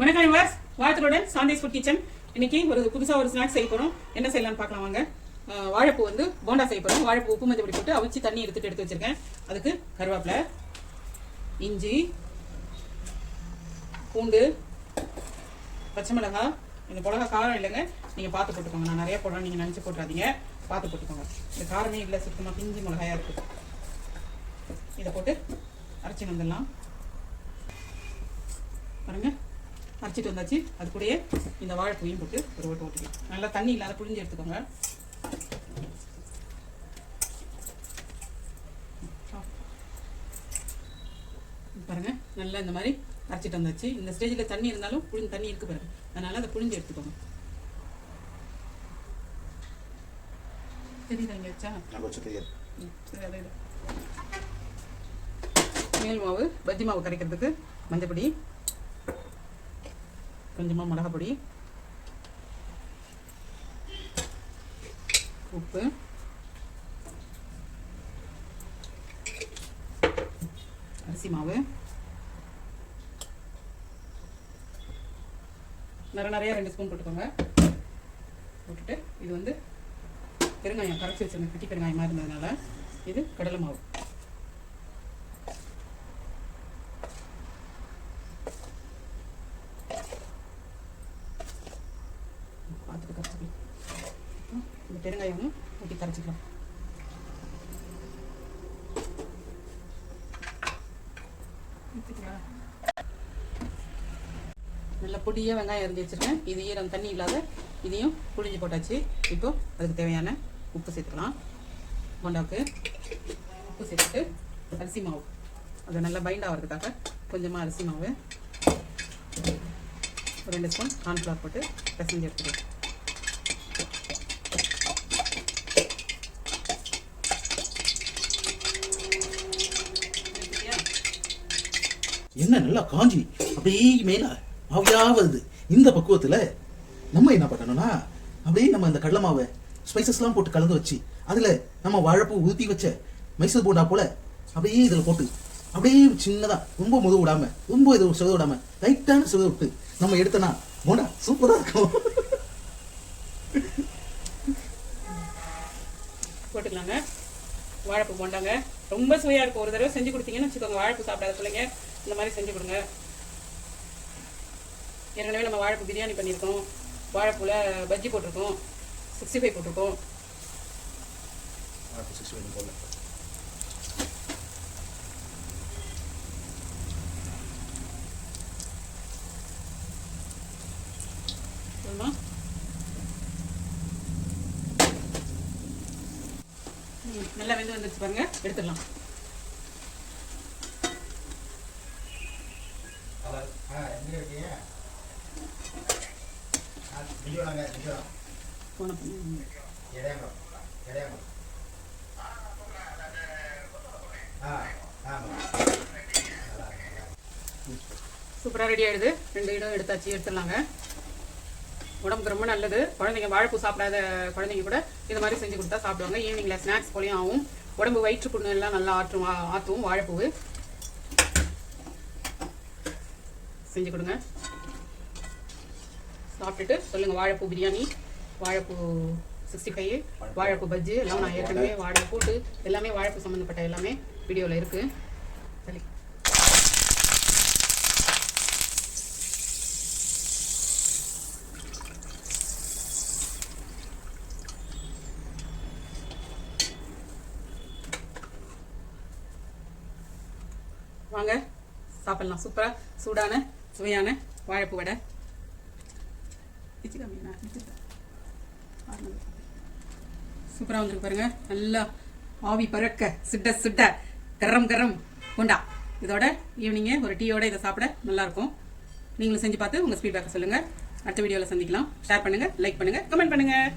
வணக்கம் விவர்ஸ் வாழ்த்துக்களுடன் சாந்தேஸ் food kitchen. இன்னைக்கு ஒரு புதுசாக ஒரு ஸ்நாக்ஸ் செய்ய போகிறோம் என்ன செய்யலாம்னு பார்க்கலாம் வாங்க. வாழைப்பூ வந்து போண்டா செய்ய போகிறோம் வாழைப்பூ உப்பு மஞ்சள் போட்டு அவிச்சு தண்ணி எடுத்துட்டு எடுத்து வச்சிருக்கேன். அதுக்கு கருவேப்பிலை இஞ்சி பூண்டு பச்சை மிளகாய் இந்த மிளகா காரம் இல்லைங்க. நீங்கள் பார்த்து போட்டுக்கோங்க. நான் நிறைய போடுறேன் நீங்கள் நினச்சி போட்டுறாதீங்க. பார்த்து போட்டுக்கோங்க. இந்த காரமே இல்லை சுத்தமாக பிஞ்சு மிளகாயா இருக்கு. இதை போட்டு அரைச்சி வந்துடலாம். பாருங்க. அரைச்சிட்டு வந்தாச்சு. அது கூடயே இந்த வாழைப்பூயும் போட்டு ஒரு ஓட்டு ஓட்டிக்கலாம் நல்லா தண்ணி இல்லாத புழிஞ்சு எடுத்துக்கோங்க. பாருங்க நல்லா இந்த மாதிரி அரைச்சிட்டு வந்தாச்சு. இந்த ஸ்டேஜில் தண்ணி இருந்தாலும் புழிஞ்சு தண்ணி இருக்கு பாருங்க. அதனால அதை புழிஞ்சு எடுத்துக்கோங்க. தெரியுதா இங்கே வச்சா? நான் கொஞ்சம் தெரியாது. ம், சரி, அதை இடு. மேல் மாவு பஜ்ஜி மாவு கரைக்கிறதுக்கு மஞ்சப்பொடி கொஞ்சமாக மிளகாப்பொடி உப்பு. அரிசி மாவு. நிறைய நிறைய ரெண்டு ஸ்பூன் போட்டுக்கோங்க. போட்டுட்டு இது வந்து பெருங்காயம் கரைச்சி வச்சுருந்தேன் கட்டி பெருங்காயமாக இருந்ததுனால இது கடலை மாவு பார்த்துட்டு கரைச்சிக்கலாம் அப்புறம் இந்த பெருங்காயமும் ஊட்டி கரைச்சிக்கலாம். நல்ல பொடியாக வெங்காயம் அரிஞ்சு வச்சுருக்கேன். இது ஈரம் தண்ணி இல்லாத இதையும் புழிஞ்சு போட்டாச்சு. இப்போ அதுக்கு தேவையான உப்பு சேர்த்துக்கலாம். போண்டாவுக்கு உப்பு சேர்த்துட்டு அரிசி மாவு. அது நல்லா பைண்ட் ஆகிறதுக்காக கொஞ்சமாக அரிசி மாவு. ரெண்டு ஸ்பூன் கார்ன்ஃப்ளவர் போட்டு பிசைஞ்சு எடுத்துக்கலாம். என்ன நல்லா காஞ்சி அப்படியே மேல ஆவியா வருது. இந்த பக்குவத்துல நம்ம என்ன பண்ணணும்னா அப்படியே நம்ம இந்த கடலை மாவை ஸ்பைசஸ்லாம் போட்டு கலந்து வச்சு அதுல நம்ம வாழைப்பூ ஊற்றி வச்ச மைசூர் போண்டா போல அப்படியே இதில் போட்டு அப்படியே சின்னதா ரொம்ப முது விடாம ரொம்ப இது சுத விடாம லைட்டான சுத விட்டு நம்ம எடுத்தனா போண்டா சூப்பராக இருக்கும். போட்டுக்கலாங்க. வாழைப்பூ போண்டாங்க. ரொம்ப சுவையாக இருக்கும். ஒரு தடவை செஞ்சு கொடுத்தீங்கன்னு வச்சுக்கோங்க. வாழைப்பூ சாப்பிடாத பிள்ளைங்க. இந்த மாதிரி செஞ்சு கொடுங்க. ஏற்கனவே நம்ம வாழைப்பூ பிரியாணி பண்ணியிருக்கோம். வாழைப்பூல பஜ்ஜி போட்டிருக்கோம். சிக்ஸ்டி ஃபைவ் போட்டிருக்கோம். நல்லா வெந்து வந்துருச்சு பாருங்க. எடுத்துடலாம் போன பண்ணி சூப்பராக ரெடி ஆயிடுது. ரெண்டு இடம் எடுத்தாச்சு எடுத்துடலாங்க. உடம்புக்கு ரொம்ப நல்லது. குழந்தைங்க வாழைப்பூ சாப்பிடாத குழந்தைங்க கூட இது மாதிரி செஞ்சு கொடுத்தா சாப்பிடுவாங்க. ஈவினிங்கில் ஸ்நாக்ஸ் போலையும் ஆகும். உடம்பு வயிற்று புண்ணு எல்லாம் நல்லா ஆற்றும் ஆ- ஆற்றும் செஞ்சு கொடுங்க. சாப்பிட்டுட்டு சொல்லுங்க வாழைப்பூ பிரியாணி வாழைப்பூ சிக்ஸ்டி ஃபைவ் வாழைப்பூ பஜ்ஜி எல்லாம் நான் ஏற்கனவே வாழை கூட்டு எல்லாமே வாழைப்பூ சம்மந்தப்பட்ட எல்லாமே வீடியோவில் இருக்கு. சரி வாங்க சாப்பிடலாம். சூப்பராக சூடான சுவையான வாழைப்பூ வடை. சூப்பராக வந்துருக்கு பாருங்க. நல்லா ஆவி பறக்க சுட்ட சுட்ட கரம் கரம். கொண்டா இதோட ஈவினிங்கே ஒரு டீயோட இதை சாப்பிட நல்லாயிருக்கும். நீங்களும் செஞ்சு பார்த்து உங்கள் ஃபீட்பேக்கை சொல்லுங்கள் அடுத்த வீடியோவில் சந்திக்கலாம். ஷேர் பண்ணுங்கள் லைக் பண்ணுங்கள் கமெண்ட் பண்ணுங்கள்